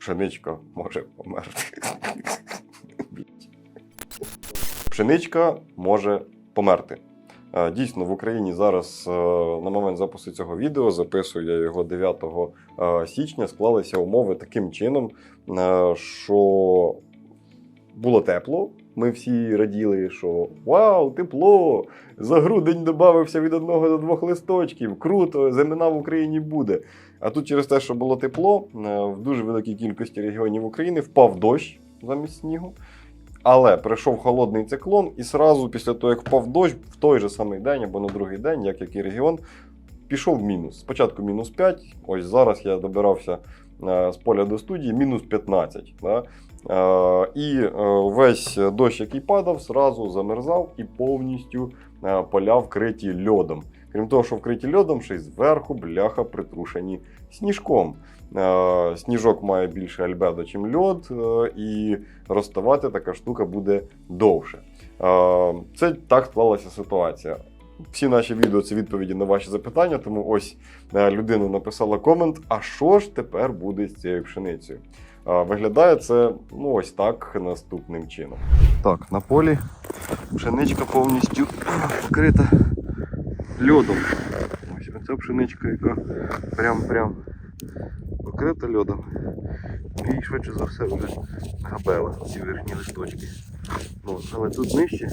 пшеничка може померти. Пшеничка може померти. Е, Дійсно, в Україні зараз е, на момент запису цього відео, записую я його 9 е, січня, склалися умови таким чином, що було тепло. Ми всі раділи, що вау, тепло! За грудень додався від одного до двох листочків. Круто, зимина в Україні буде. А тут через те, що було тепло, е, в дуже великій кількості регіонів України впав дощ замість снігу. Але прийшов холодний циклон, і сразу після того, як впав дощ, в той же самий день або на другий день, як який регіон, пішов мінус. Спочатку мінус 5, ось зараз я добирався е, з поля до студії, мінус 15. Да? Е, і весь дощ, який падав, сразу замерзав і повністю поля вкриті льодом. Крім того, що вкриті льодом, ще й зверху бляха притрушені сніжком. Е, Сніжок має більше альбедо, ніж льод, е, і розставати така штука буде довше. Е, Це так склалася ситуація. Всі наші відео це відповіді на ваші запитання, тому ось людина написала комент: а що ж тепер буде з цією пшеницею? Виглядає це ну, ось так наступним чином. Так, на полі пшеничка повністю вкрита льодом. Ось оця пшеничка, яка прям-прям покрита льодом. І швидше за все вже габела ці верхні листочки. Ну, але тут нижче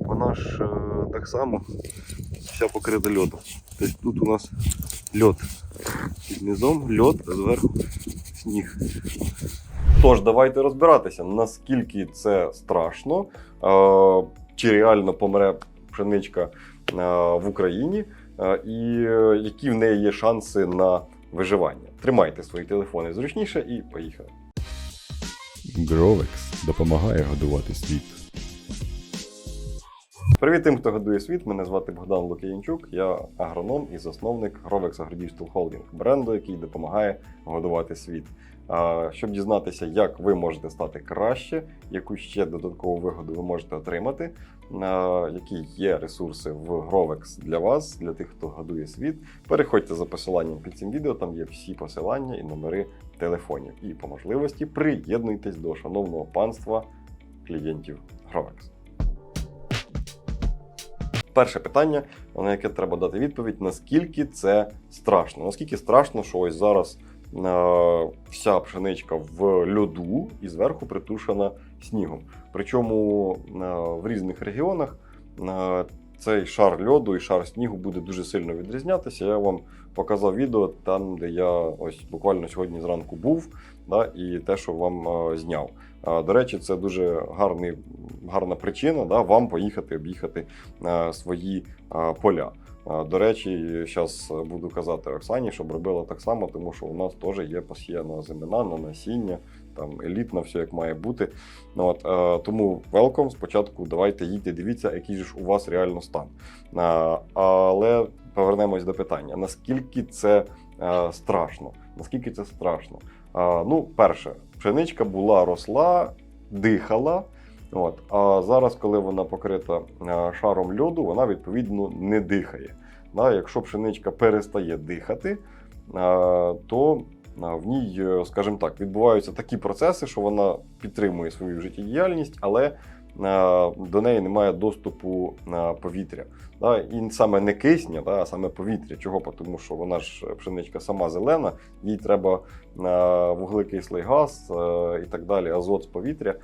вона ж е, так само вся покрита льодом. Тобто тут у нас льод під низом, льод, а зверху сніг. Тож, давайте розбиратися, наскільки це страшно, е, чи реально помре пшеничка в Україні, е, і е, які в неї є шанси на виживання. Тримайте свої телефони зручніше і поїхали. Гровекс допомагає годувати світ. Привіт тим, хто годує світ. Мене звати Богдан Лук'янчук. Я агроном і засновник Grovex AgroDigital Holding, бренду, який допомагає годувати світ. Щоб дізнатися, як ви можете стати краще, яку ще додаткову вигоду ви можете отримати, які є ресурси в Grovex для вас, для тих, хто годує світ. Переходьте за посиланням під цим відео, там є всі посилання і номери телефонів. І по можливості приєднуйтесь до шановного панства клієнтів Grovex. Перше питання, на яке треба дати відповідь: наскільки це страшно? Наскільки страшно, що ось зараз е, вся пшеничка в льоду і зверху притушена снігом. Причому е, в різних регіонах е, цей шар льоду і шар снігу буде дуже сильно відрізнятися. Я вам показав відео там, де я ось буквально сьогодні зранку був, да, і те, що вам е, зняв. До речі, це дуже гарний, гарна причина да, вам поїхати об'їхати свої поля. До речі, зараз буду казати Оксані, щоб робила так само, тому що у нас теж є посіяна земина на насіння, там елітно, все як має бути. Ну, от, е, тому welcome. Спочатку давайте їдьте, дивіться, який ж у вас реально стан. Е, але повернемось до питання: наскільки це е, страшно? Наскільки це страшно? Е, ну, перше, пшеничка була, росла, дихала. От. А зараз, коли вона покрита е, шаром льоду, вона відповідно не дихає. Якщо пшеничка перестає дихати, е, то в ній, е, скажімо так, відбуваються такі процеси, що вона підтримує свою життєдіяльність, але е, до неї немає доступу повітря. І саме не кисня, а саме повітря. Чого? Тому що вона ж е, пшеничка сама зелена, їй треба вуглекислий газ і так далі, азот з повітря,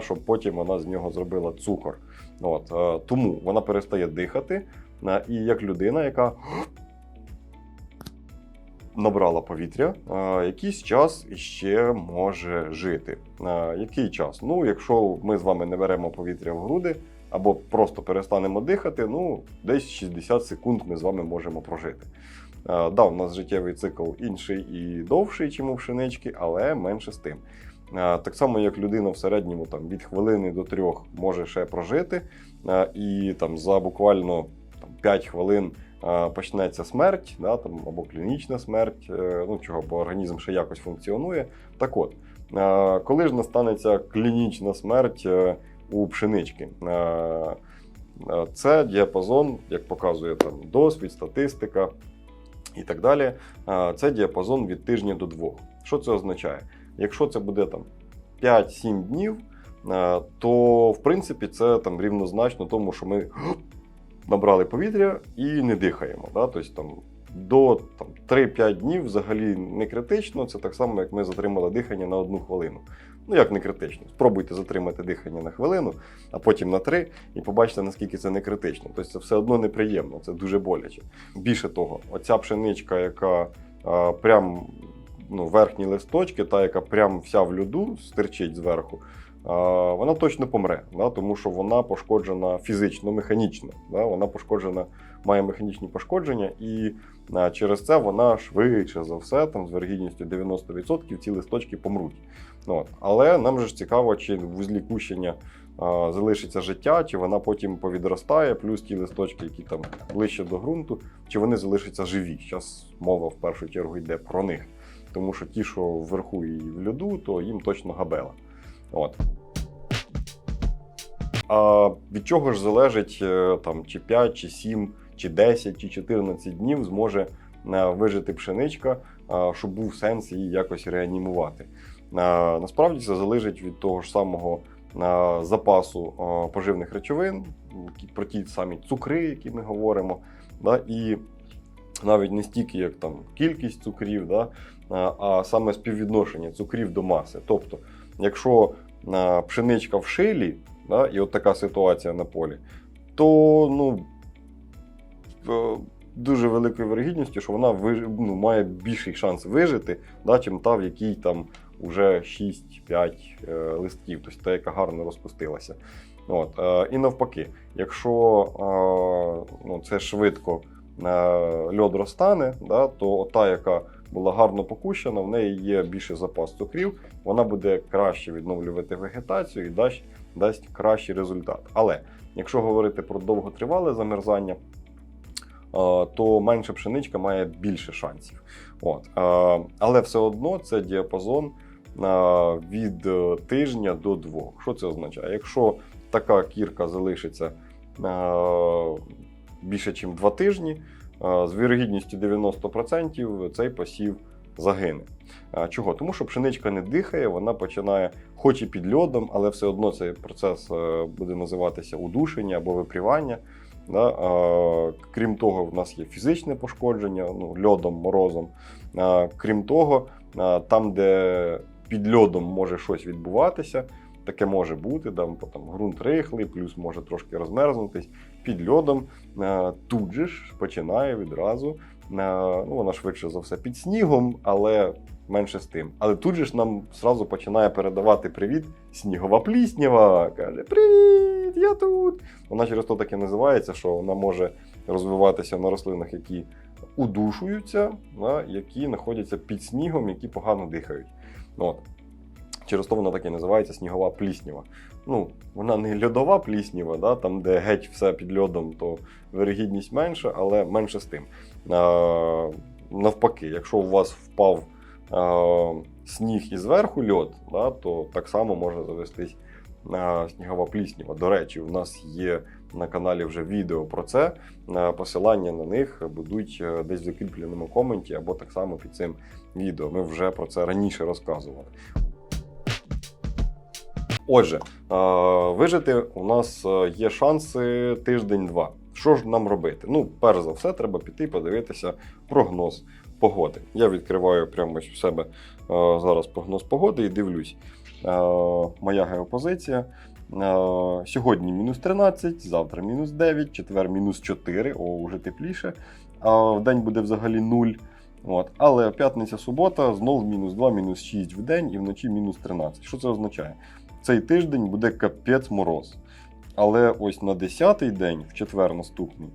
щоб потім вона з нього зробила цукор. От, тому вона перестає дихати. І як людина, яка набрала повітря, е, якийсь час іще може жити. Е, Який час? Ну, якщо ми з вами не беремо повітря в груди або просто перестанемо дихати, ну десь 60 секунд ми з вами можемо прожити. Е, Да, у нас життєвий цикл інший і довший, ніж у пшенички, але менше з тим. Так само, як людина в середньому там, від хвилини до трьох може ще прожити, і там за буквально там, 5 хвилин почнеться смерть, да, там, або клінічна смерть, е, ну чого, бо організм ще якось функціонує. Так от, е, коли ж настанеться клінічна смерть е, у пшенички? Е, е, Це діапазон, як показує там досвід, статистика і так далі. Е, Це діапазон від тижня до двох. Що це означає? Якщо це буде там 5-7 днів, е, то в принципі це там рівнозначно тому, що ми набрали повітря і не дихаємо. Да? Тобто там до там, 3-5 днів взагалі не критично. Це так само, як ми затримали дихання на одну хвилину. Ну, як не критично. Спробуйте затримати дихання на хвилину, а потім на 3, і побачите, наскільки це не критично. Тобто це все одно неприємно, це дуже боляче. Більше того, оця пшеничка, яка а, прям ну, верхні листочки, та яка прям вся в льоду стирчить зверху, вона точно помре, да, тому що вона пошкоджена фізично, механічно. Да, вона пошкоджена, має механічні пошкодження, і через це вона швидше за все, там, з вергідністю 90% ці листочки помруть. Ну, от. Але нам же ж цікаво, чи в вузлі кущення а, залишиться життя, чи вона потім повідростає, плюс ті листочки, які там ближче до ґрунту, чи вони залишаться живі. Зараз мова в першу чергу йде про них. Тому що ті, що вверху і в льоду, то їм точно габела. От. А від чого ж залежить е, там, чи 5, чи 7, чи 10, чи 14 днів зможе е, вижити пшеничка, е, щоб був сенс її якось реанімувати. Насправді це залежить від того ж самого запасу поживних речовин, про ті самі цукри, які ми говоримо. Да, і навіть не стільки як там кількість цукрів, да, а- саме співвідношення цукрів до маси. Тобто, якщо пшеничка в шилі, да, і от така ситуація на полі, то ну, дуже великою вирогідністю, що вона виж- ну, має більший шанс вижити, да, чим та, в якій там уже 6-5 е, листків, тобто та, яка гарно розпустилася. От, е, і навпаки, якщо е, ну, це швидко льод розтане, да, то та, яка була гарно покущена, в неї є більший запас цукрів, вона буде краще відновлювати вегетацію і дасть, дасть кращий результат. Але якщо говорити про довготривале замерзання, е, то менша пшеничка має більше шансів. От. е, Але все одно це діапазон е, від тижня до двох. Що це означає? Якщо така кірка залишиться більше, ніж два тижні, з вірогідністю 90% цей посів загине. Чого? Тому що пшеничка не дихає, вона починає, хоч і під льодом, але все одно цей процес е, буде називатися удушення або випрівання. Да? Крім того, в нас є фізичне пошкодження ну, льодом, морозом. Крім того, там, де під льодом може щось відбуватися, таке може бути, там, там ґрунт рихлий, плюс може трошки розмерзнутись. Під льодом а, тут же ж починає відразу. Ну, вона швидше за все під снігом, але менше з тим. Але тут же ж нам зразу починає передавати привіт снігова пліснява. Каже: Привіт, я тут. Вона через то таке називається, що вона може розвиватися на рослинах, які удушуються, да, які знаходяться під снігом, які погано дихають. От. Через то вона так і називається снігова пліснява. Ну, вона не льодова пліснява, да, там, де геть все під льодом, то вирогідність менша, але менше з тим. А, навпаки, якщо у вас впав а, сніг і зверху льод, да, то так само може завестись а, снігова пліснява. До речі, у нас є на каналі вже відео про це. А, Посилання на них будуть е, десь в закріпленому коменті або так само під цим відео. Ми вже про це раніше розказували. Отже, е, вижити у нас е, є шанси тиждень-два. Що ж нам робити? Ну, перш за все, треба піти подивитися прогноз погоди. Я відкриваю прямо в себе е, зараз прогноз погоди і дивлюсь. Моя геопозиція. Сьогодні мінус 13, завтра мінус 9, четвер мінус 4, о, вже тепліше. А в день буде взагалі 0. От. Але п'ятниця, субота знов мінус 2, мінус 6 в день і вночі мінус 13. Що це означає? Цей тиждень буде капець мороз. Але ось на 10-й день, в четвер наступний,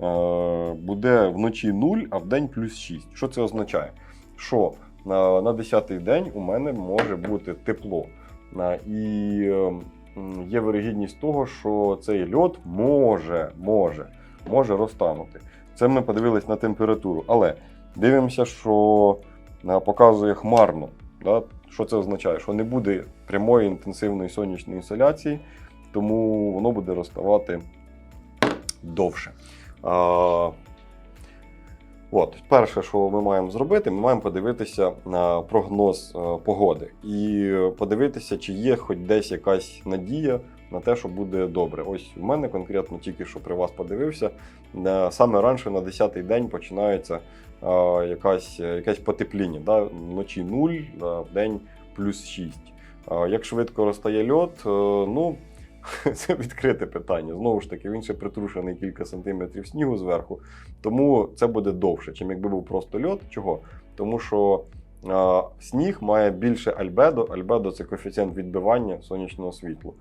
е, буде вночі 0, а в день плюс 6. Що це означає? Що на, на 10-й день у мене може бути тепло. Е, І е, є вирогідність того, що цей льод може, може, може розтанути. Це ми подивились на температуру. Але дивимося, що е, показує хмарно. Що це означає? Що не буде прямої інтенсивної сонячної інсоляції, тому воно буде розставати довше. А, От, перше, що ми маємо зробити, ми маємо подивитися на прогноз е, погоди і подивитися, чи є хоч десь якась надія на те, що буде добре. Ось у мене конкретно тільки що при вас подивився. е, Саме раніше на 10-й день починається якась, якесь потепління. Да? Вночі 0, да, в день плюс 6. Е, Як швидко розтає льод, е, ну. Це відкрите питання. Знову ж таки, він ще притрушений кілька сантиметрів снігу зверху, тому це буде довше, чим якби був просто льод. Чого? Тому що е, сніг має більше альбедо. Альбедо це коефіцієнт відбивання сонячного світла.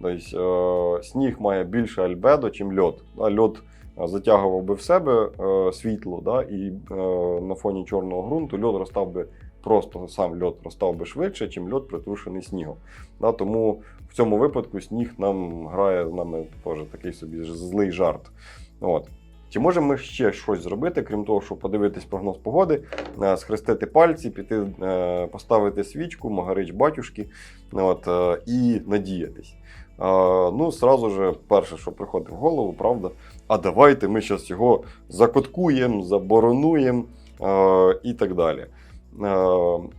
Тобто е, сніг має більше альбедо, чим льод. Льод е, затягував би в себе е, світло, да, і е, на фоні чорного ґрунту льод розстав би просто сам льод розстав би швидше, чим льод притрушений снігом. Да, тому в цьому випадку сніг нам грає з нами теж такий собі злий жарт. От. Чи можемо ми ще щось зробити, крім того, щоб подивитись прогноз погоди, е, схрестити пальці, піти поставити свічку, магарич батюшки от, і надіятись? Ну, сразу же, перше, що приходить в голову, правда, а давайте ми зараз його закоткуємо, заборонуємо і так далі.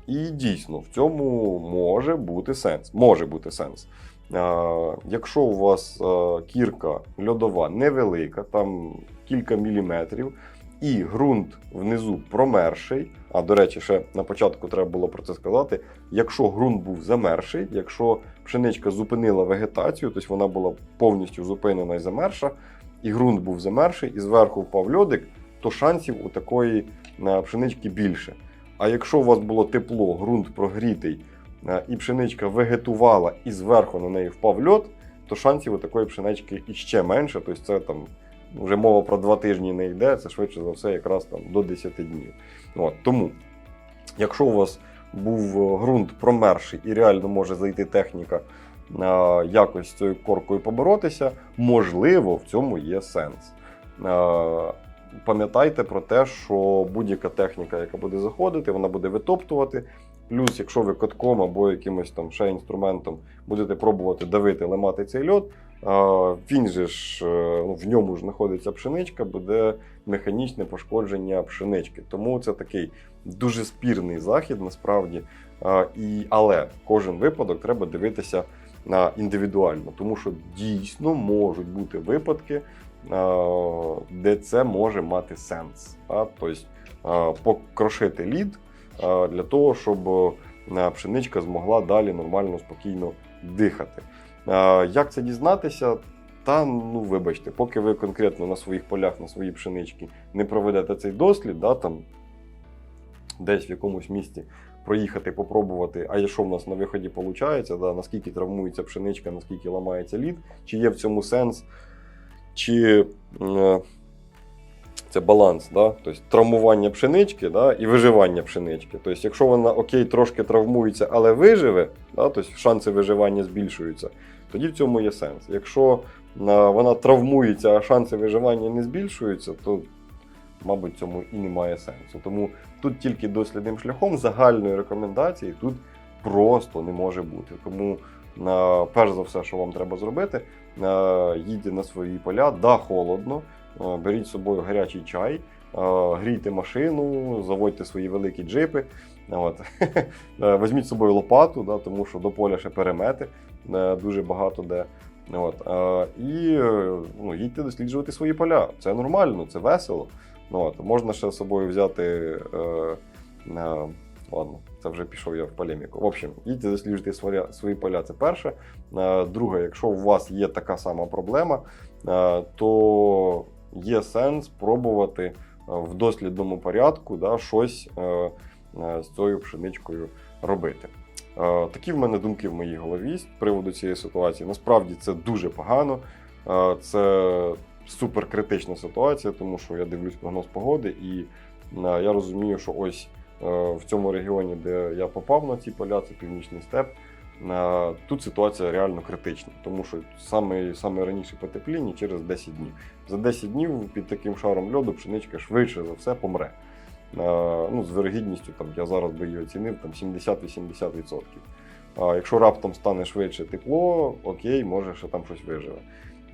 І дійсно в цьому може бути сенс. Може бути сенс. Якщо у вас кірка льодова невелика, там кілька міліметрів, і ґрунт внизу промерший. А до речі, ще на початку треба було про це сказати. Якщо ґрунт був замерший, якщо пшеничка зупинила вегетацію, тобто вона була повністю зупинена і замерша, і ґрунт був замерший, і зверху впав льодик, то шансів у такої е, пшенички більше. А якщо у вас було тепло, ґрунт прогрітий, е, і пшеничка вегетувала, і зверху на неї впав льод, то шансів у такої пшенички іще менше. Тобто це там вже мова про два тижні не йде, це швидше за все, якраз там до 10 днів. От, тому, якщо у вас був е, ґрунт промерший і реально може зайти техніка е, якось цією коркою поборотися, можливо, в цьому є сенс. Е, Пам'ятайте про те, що будь-яка техніка, яка буде заходити, вона буде витоптувати. Плюс, якщо ви котком або якимось там ще інструментом будете пробувати давити, ламати цей льод, він же ж е, ну, в ньому ж знаходиться пшеничка, буде механічне пошкодження пшенички. Тому це такий дуже спірний захід насправді. Але кожен випадок треба дивитися індивідуально, тому що дійсно можуть бути випадки, де це може мати сенс. Тобто покрошити лід для того, щоб пшеничка змогла далі нормально, спокійно дихати. Як це дізнатися? Та ну вибачте, поки ви конкретно на своїх полях, на своїй пшеничці не проведете цей дослід, да, там десь в якомусь місці проїхати, попробувати, а що в нас на виході виходить, да, наскільки травмується пшеничка, наскільки ламається лід, чи є в цьому сенс, чи е, це баланс, да? тобто травмування пшенички да, і виживання пшенички. Тобто, якщо вона окей, трошки травмується, але виживе, да, тобто шанси виживання збільшуються, тоді в цьому є сенс. Якщо е, вона травмується, а шанси виживання не збільшуються, то, мабуть, цьому і немає сенсу. Тому тут тільки дослідним шляхом загальної рекомендації тут просто не може бути. Тому, е, перш за все, що вам треба зробити, е, їдьте на свої поля, да, холодно. Беріть з собою гарячий чай, грійте машину, заводьте свої великі джипи. От. Візьміть з собою лопату, да, тому що до поля ще перемети дуже багато де. От. е, І е, ну, їдьте досліджувати свої поля. Це нормально, це весело. Ну, От. Можна ще з собою взяти. Е, е, Ладно, це вже пішов я в полеміку. В общем, їдьте досліджувати свої, поля. Це перше. Е, Друге, якщо у вас є така сама проблема, е, то є сенс пробувати е, в дослідному порядку да, щось е, е, з цією пшеничкою робити. Е, Такі в мене думки в моїй голові з приводу цієї ситуації. Насправді це дуже погано. Е, Це суперкритична ситуація, тому що я дивлюсь прогноз погоди, і е, я розумію, що ось в цьому регіоні, де я попав на ці поля, це північний степ. Тут ситуація реально критична, тому що саме, саме раніше потепління через 10 днів. За 10 днів під таким шаром льоду пшеничка швидше за все помре. Е, Ну, з вирогідністю там, я зараз би її оцінив там 70-80%. А якщо раптом стане швидше тепло, окей, може ще там щось виживе.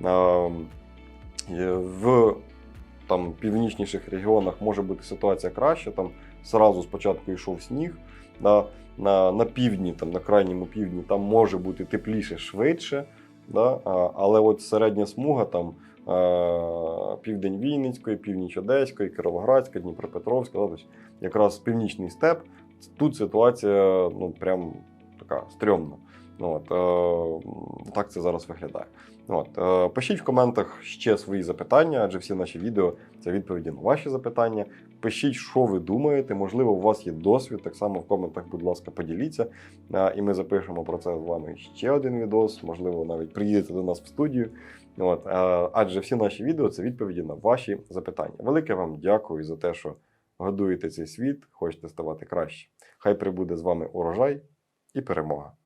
Е, В там північніших регіонах може бути ситуація краще. Там зразу спочатку йшов сніг. Да, на, на півдні, там, на крайньому півдні, там може бути тепліше швидше. Да, а, але от середня смуга, там південь Вінницької, північ Одеської, Кіровоградська, Дніпропетровська, тобто якраз північний степ. Тут ситуація ну, прям така стрьомна. Ну, от, е, так це зараз виглядає. Ну, От, е, пишіть в коментах ще свої запитання, адже всі наші відео це відповіді на ваші запитання. Пишіть, що ви думаєте. Можливо, у вас є досвід. Так само в коментах, будь ласка, поділіться. Е, і ми запишемо про це з вами ще один відос. Можливо, навіть приїдете до нас в студію. От, е, адже всі наші відео це відповіді на ваші запитання. Велике вам дякую за те, що годуєте цей світ, хочете ставати краще. Хай прибуде з вами урожай і перемога.